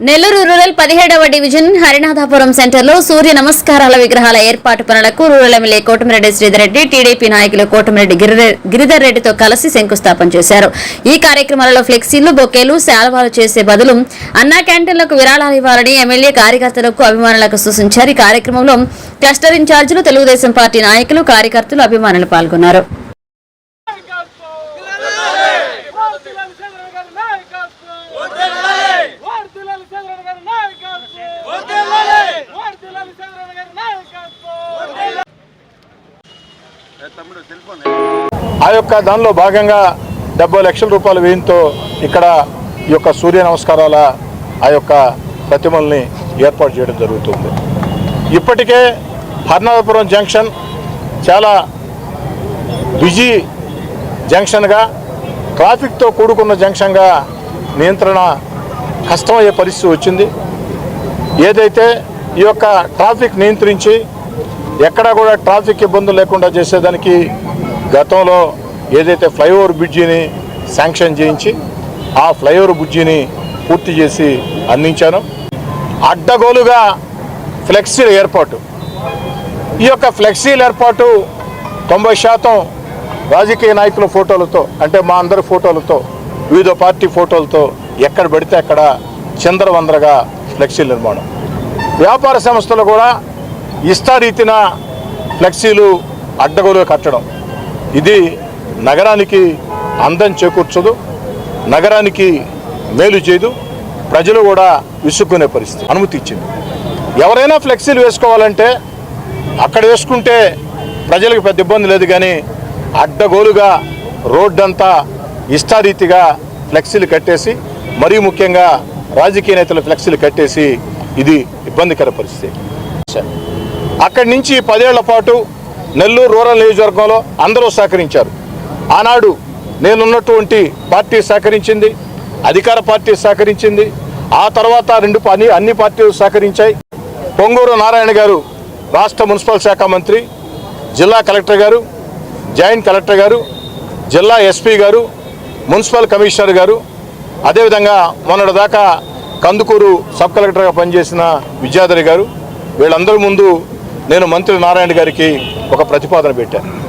Nellore rural పదిహేడవ division Harinathapuram సెంటర్లో సూర్య నమస్కారాల విగ్రహాల ఏర్పాటు పనులకు rural MLA Kotamreddy Sridhar Reddy TDP నాయకులు కోటమిరెడ్డి గిరిధర్- గిరిధర్ రెడ్డితో కలిసి శంకుస్థాపన చేశారు. ఈ కార్యక్రమాలలో ఫ్లెక్సీలు బొకేలు శాల్వాలు చేసే బదులు అన్నా క్యాంటీన్లకు విరాళాలు ఇవ్వాలని ఎమ్మెల్యే కార్యకర్తలకు అభిమానులకు సూచించారు. ఈ కార్యక్రమంలో క్లస్టర్ ఇన్ఛార్జీలు తెలుగుదేశం పార్టీ నాయకులు కార్యకర్తలు అభిమానులు పాల్గొన్నారు. ఆ యొక్క దానిలో భాగంగా డెబ్బై లక్షల రూపాయల వ్యయంతో ఇక్కడ ఈ యొక్క సూర్య నమస్కారాల ఆ యొక్క ప్రతిమల్ని ఏర్పాటు చేయడం జరుగుతుంది. ఇప్పటికే హర్నాథపురం జంక్షన్ చాలా బిజీ జంక్షన్గా ట్రాఫిక్తో కూడుకున్న జంక్షన్గా నియంత్రణ కష్టమయ్యే పరిస్థితి వచ్చింది. ఏదైతే ఈ యొక్క ట్రాఫిక్ నియంత్రించి ఎక్కడా కూడా ట్రాఫిక్ ఇబ్బందులు లేకుండా చేసేదానికి గతంలో ఏదైతే ఫ్లైఓవర్ బ్రిడ్జిని శాంక్షన్ చేయించి ఆ ఫ్లైఓవర్ బ్రిడ్జిని పూర్తి చేసి అందించాను. అడ్డగోలుగా ఫ్లెక్సీల ఏర్పాటు. ఈ యొక్క ఫ్లెక్సీల ఏర్పాటు తొంభై శాతం రాజకీయ నాయకుల ఫోటోలతో అంటే మా అందరి ఫోటోలతో వివిధ పార్టీ ఫోటోలతో ఎక్కడ పడితే అక్కడ చంద్రవందరగా ఫ్లెక్సీల నిర్మాణం. వ్యాపార సంస్థలు కూడా ఇష్టారీతిన ఫ్లెక్సీలు అడ్డగోలుగా కట్టడం. ఇది నగరానికి అందం చేకూర్చదు నగరానికి మేలు చేయదు ప్రజలు కూడా విసుక్కునే పరిస్థితి అనుమతి ఇచ్చింది. ఎవరైనా ఫ్లెక్సీలు వేసుకోవాలంటే అక్కడ వేసుకుంటే ప్రజలకు పెద్ద ఇబ్బంది లేదు కానీ అడ్డగోలుగా రోడ్డంతా ఇష్టారీతిగా ఫ్లెక్సీలు కట్టేసి మరీ ముఖ్యంగా రాజకీయ నేతల ఫ్లెక్సీలు కట్టేసి ఇది ఇబ్బందికర పరిస్థితి. అక్కడి నుంచి పదేళ్ళ పాటు నెల్లూరు రూరల్ నియోజకవర్గంలో అందరూ సహకరించారు. ఆనాడు నేనున్నటువంటి పార్టీ సహకరించింది అధికార పార్టీ సహకరించింది ఆ తర్వాత రెండు అన్ని అన్ని పార్టీలు సహకరించాయి. పొంగూరు నారాయణ గారు రాష్ట్ర మున్సిపల్ శాఖ మంత్రి జిల్లా కలెక్టర్ గారు జాయింట్ కలెక్టర్ గారు జిల్లా ఎస్పీ గారు మున్సిపల్ కమిషనర్ గారు అదేవిధంగా మొన్నటి దాకా కందుకూరు సబ్ కలెక్టర్గా పనిచేసిన విద్యాధరి గారు వీళ్ళందరి ముందు నేను మంత్రి నారాయణ గారికి ఒక ప్రతిపాదన పెట్టాను